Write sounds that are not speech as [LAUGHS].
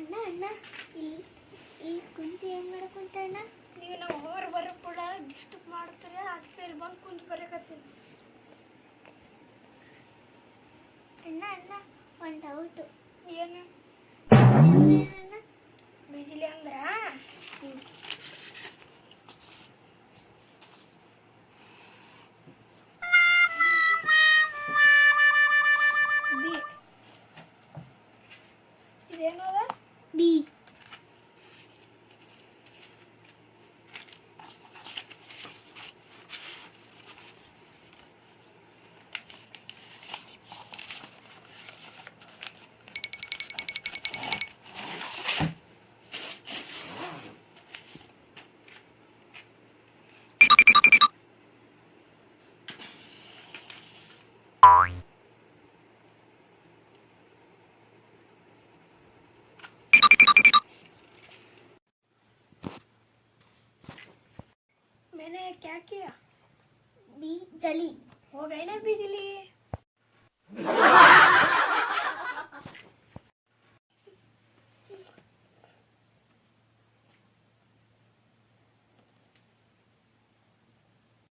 ಅಣ್ಣ ಅಣ್ಣ ಇಲ್ಲಿ ಈ ಕುಂತಿ ಏನ್ ಮಾಡಕ್ ಕುಂತ ಅಣ್ಣ? ನೀವು ನಾವು ಹೊರ ಬರೋ ಕೂಡ ಡಿಸ್ಟರ್ಬ್ ಮಾಡ್ತಾರೆ ಅದಕ್ಕೆ ಇಲ್ಲಿ ಬಂದು ಕುಂತು ಬರಕತ್ತೀನಿ. ಅಣ್ಣ ಅಣ್ಣ ಒಂದು ಡೌಟು ಏನು? ಅಣ್ಣ ಬಿಸಿಲಿ ಅಂದ್ರ? ಬಿ. B はい。क्या किया? बी जली। हो गई ना बिजली [LAUGHS]